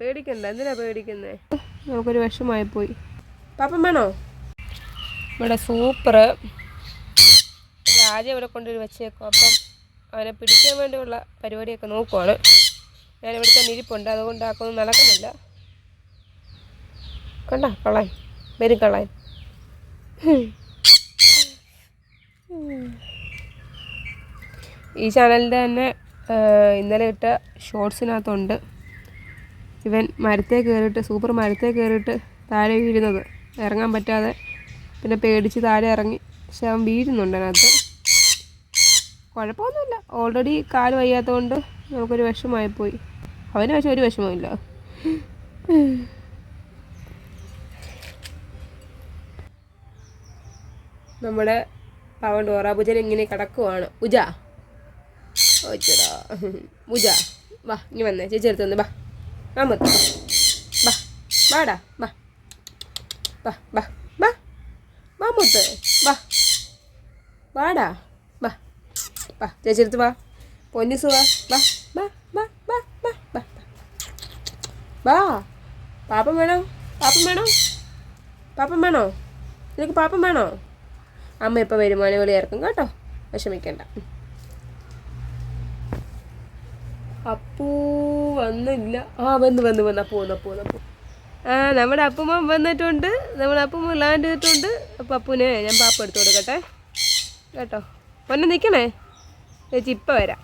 പേടിക്കണ്ട. എന്തിനാ പേടിക്കുന്നേ? നമുക്കൊരു വിഷമായി പോയി പാപ്പം വേണോ? ഇവിടെ സൂപ്പർ രാജ ഇവിടെ കൊണ്ടുപോയി വെച്ചേക്കും. അപ്പം അവനെ പിടിക്കാൻ വേണ്ടിയുള്ള പരിപാടിയൊക്കെ നോക്കുവാണ്. ഞാൻ ഇവിടുത്തെ നിരിപ്പുണ്ട് അതുകൊണ്ട് ആക്കൊന്നും നടക്കുന്നില്ല. കണ്ട? കളാൻ വരും കളാൻ ഈ ചാനലിന്റെ തന്നെ ഇന്നലെ ഇട്ട ഷോർട്സിനകത്തുണ്ട് ഇവൻ മരത്തെ കയറിയിട്ട് സൂപ്പർ മരത്തെ കയറിയിട്ട് താഴെ വീഴുന്നത്. ഇറങ്ങാൻ പറ്റാതെ പിന്നെ പേടിച്ച് താഴെ ഇറങ്ങി. പക്ഷെ അവൻ വീഴുന്നുണ്ട് അതിനകത്ത്. കുഴപ്പമൊന്നുമില്ല. ഓൾറെഡി കാൽ വയ്യാത്തതുകൊണ്ട് നമുക്കൊരു പോയി അവന് പക്ഷെ ഒരു വിഷമമില്ല നമ്മുടെ പവൻ ഡോറാബുജൻ ഇങ്ങനെ കിടക്കുവാണ്. ഉജ ഓച്ചടാ ഉജ വാ ഇനി വന്നേ. ചേച്ചി എടുത്ത് വന്ന് ബാ നമുക്ക് ബാ. ബാടാ വാ വാ വാ ബാ. ബാ. മുത്ത്. ബാ. വാടാ. വാ വാ ചേച്ചിരുത്ത് വാ. പൊന്നിസ് വാ. വാ വാ വാ വാ വാ വാ ബാ. പാപ്പം വേണോ? പാപ്പം വേണോ? പാപ്പം വേണോ? നിനക്ക് പാപ്പം വേണോ? അമ്മ ഇപ്പോൾ വരുമാന വിളി ഇറക്കും കേട്ടോ. വിഷമിക്കണ്ട. അപ്പൂ വന്നില്ല. ആ വന്ന് വന്ന് വന്ന്. പോന്ന പോന്ന പോ ആ നമ്മുടെ അപ്പമ്മ വന്നിട്ടുണ്ട്. നമ്മുടെ അപ്പുമ്മ ലാൻഡ് ചെയ്തിട്ടുണ്ട് അപ്പം അപ്പൂനെ ഞാൻ പാപ്പ എടുത്തു കൊടുക്കട്ടെ. കേട്ടോ? പൊന്നെ നിൽക്കണേ ചേച്ചി ഇപ്പം വരാം.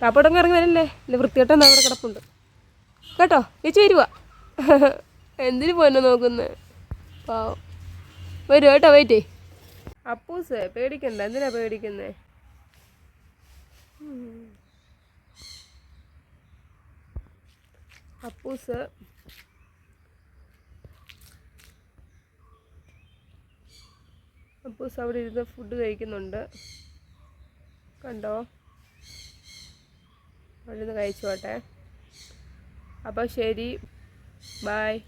പാപ്പടങ്ങ് ഇറങ്ങി വരല്ലേ? ഇല്ല വൃത്തികെട്ടെന്ന് അവിടെ കിടപ്പുണ്ട്. കേട്ടോ? ചേച്ചി വരുവാ. എന്തിനു പോന്നെ നോക്കുന്നത് പാവം. വരൂ കേട്ടോ വെയിറ്റേ. അപ്പൂസ് പേടിക്കണ്ട. എന്തിനാ പേടിക്കുന്നേ? അപ്പൂസ് അപ്പൂസ് അവിടെ ഇരുന്ന് ഫുഡ് കഴിക്കുന്നുണ്ട്. കണ്ടോ? അവിടെ നിന്ന് കഴിച്ചോട്ടെ. അപ്പോൾ ശരി. ബായ്